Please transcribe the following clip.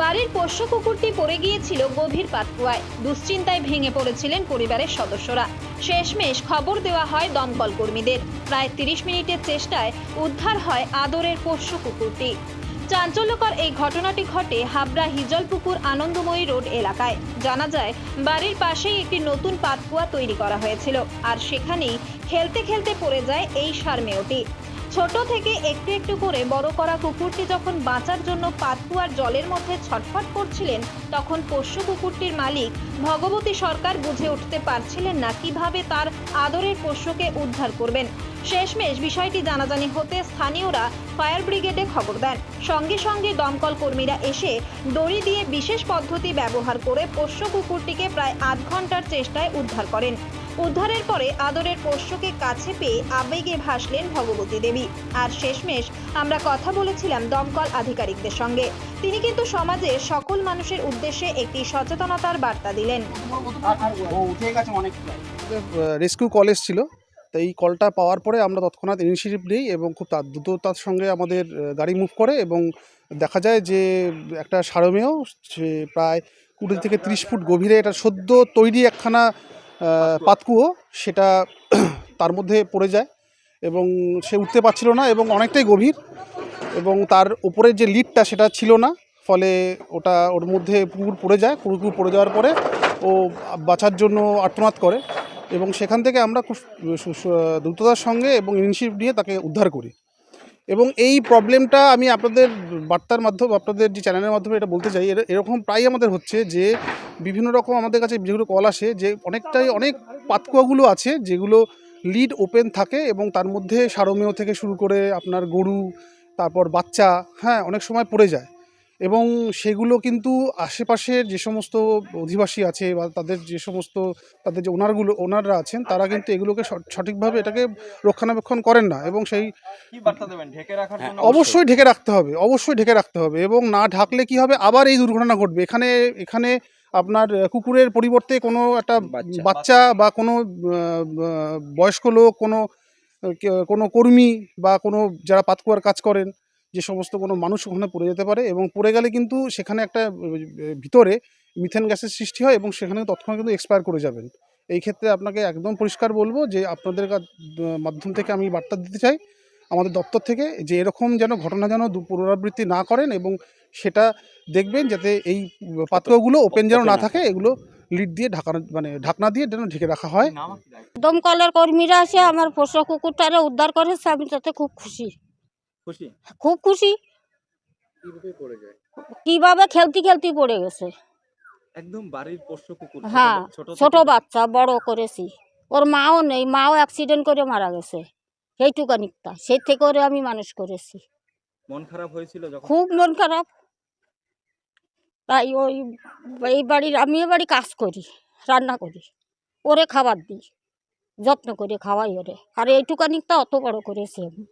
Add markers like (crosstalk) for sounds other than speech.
বাড়ির পোষ্য কুকুরটি পড়ে গিয়েছিল গভীর পাতকুয়ায় দুশ্চিন্তায় ভেঙে পড়েছিলেন পরিবারের সদস্যরা। শেষমেশ খবর দেওয়া হয় দমকল কর্মীদের। প্রায় তিরিশ মিনিটের চেষ্টায় উদ্ধার হয় আদরের পোষ্য কুকুরটি চাঞ্চল্যকর এই ঘটনাটি ঘটে হাবড়া হিজলপুকুর আনন্দময়ী রোড এলাকায়। জানা যায়, বাড়ির পাশেই একটি নতুন পাতকুয়া তৈরি করা হয়েছিল। আর সেখানেই খেলতে খেলতে পড়ে যায় এই সারমেয়টি। ছোট থেকে একটু একটু করে বড় করা কুকুরটি যখন বাঁচার জন্য পাতকুয়ার জলের মধ্যে ছটফট করছিলেন, তখন পোষ্য কুকুরটির মালিক ভগবতী সরকার বুঝে উঠতে পারছিলেন না কীভাবে তার আদরের পোষ্যকে উদ্ধার করবেন। শেষমেশ বিষয়টি জানাজানি হতে স্থানীয়রা ফায়ার ব্রিগেডে খবর দেন। সঙ্গে সঙ্গে দমকল কর্মীরা এসে দড়ি দিয়ে বিশেষ পদ্ধতি ব্যবহার করে পোষ্য কুকুরটিকে প্রায় আধ ঘণ্টার চেষ্টায় উদ্ধার করেন। উদ্ধারের পরে আদরের পোষ্যকে কাছে পেয়ে আবেগে ভাসলেন ভগবতী দেবী। আর শেষমেশ আমরা কথা বলেছিলাম দমকল আধিকারিকদের সঙ্গে। তিনি কিন্তু সমাজে সকল মানুষের উদ্দেশ্যে একটি সচেতনতার বার্তা দিলেন। রেস্কিউ কল এসেছিল। তো এই কলটা পাওয়ার পরে আমরা তৎক্ষণাৎ ইনিশিয়েটিভ নিই এবং খুব তার দ্রুততার সঙ্গে আমাদের গাড়ি মুভ করে এবং দেখা যায় যে একটা সারমেয় সে প্রায় কুড়ি থেকে তিরিশ ফুট গভীরে এটা সদ্য তৈরি একখানা পাতকুয়ো। সেটা (clears throat) তার মধ্যে পড়ে যায় এবং সে উঠতে পারছিল না এবং অনেকটাই গভীর এবং তার উপরের যে লিডটা সেটা ছিল না ফলে ওটা ওর মধ্যে পুকুর পড়ে যায়। পুকুর পড়ে যাওয়ার পরে ও বাঁচার জন্য আর্তনাদ করে এবং সেখান থেকে আমরা খুব দ্রুততার সঙ্গে এবং ইনিশিয়েটিভ নিয়ে তাকে উদ্ধার করি। এবং এই প্রবলেমটা আমি আপনাদের বার্তার মাধ্যমে আপনাদের যে চ্যানেলের মাধ্যমে এটা বলতে চাই, এর- এরকম প্রায় আমাদের হচ্ছে যে বিভিন্ন রকম আমাদের কাছে যেগুলো কল আসে, যে অনেকটাই অনেক পাতকুয়াগুলো আছে যেগুলো লিড ওপেন থাকে এবং তার মধ্যে সারমেয় থেকে শুরু করে আপনার গরু, তারপর বাচ্চা হ্যাঁ অনেক সময় পড়ে যায়। এবং সেগুলো কিন্তু আশেপাশের যে সমস্ত অধিবাসী আছে বা তাদের যে সমস্ত তাদের যে ওনারগুলো ওনাররা আছেন তারা কিন্তু এগুলোকে সঠিকভাবে এটাকে রক্ষণাবেক্ষণ করেন না এবং সেই জন্য অবশ্যই ঢেকে রাখতে হবে অবশ্যই ঢেকে রাখতে হবে এবং না ঢাকলে কি হবে? আবার এই দুর্ঘটনা ঘটবে। এখানে এখানে আপনার কুকুরের পরিবর্তে কোনো একটা বাচ্চা। বা কোনো বয়স্ক লোক কোনো কোনো কর্মী বা কোনো যারা পাতকুয়ার কাজ করেন যে সমস্ত কোনো মানুষ ওখানে পড়ে যেতে পারে এবং পড়ে গেলে কিন্তু সেখানে একটা ভিতরে মিথেন গ্যাসের সৃষ্টি হয় এবং সেখানে তৎক্ষণাৎ কিন্তু এক্সপায়ার করে যাবেন। এই ক্ষেত্রে আপনাকে একদম পরিষ্কার বলব যে আপনাদের কা- মাধ্যম থেকে আমি বার্তা দিতে চাই। আমাদের দপ্তর থেকে যে এরকম যেন ঘটনা যেন দু- পুনরাবৃত্তি না করেন এবং সেটা দেখবেন যাতে এই পাত্রগুলো ওপেন যেন না থাকে এগুলো লিড দিয়ে ঢাকানো মানে ঢাকনা দিয়ে যেন ঢেকে রাখা হয়। দমকলের কর্মীরা এসে আমার পোষ্য কুকুরটারে উদ্ধার করেছে আমি তাতে খুব খুশি। খুশি? খুব খুশি। কীভাবে পড়ে যায়? কীভাবে খেলতে খেলতে পড়ে গেছে একদম বাড়ির পোষ্য কুকুর হ্যাঁ ছোট বাচ্চা বড় করেছি। ওর মাও নেই মাও অ্যাক্সিডেন্ট করে মারা গেছে। সেইটুকানিকটা সেই থেকে ওরে আমি মানুষ করেছি। মন খারাপ হয়েছিল যখন? খুব মন খারাপ। তাই ওই এই বাড়ির আমি এ বাড়ি কাজ করি রান্না করি। ওরে খাবার দিই যত্ন করে খাওয়াই ওরে। আর এইটুকানিকটা অত বড় করেছি আমি।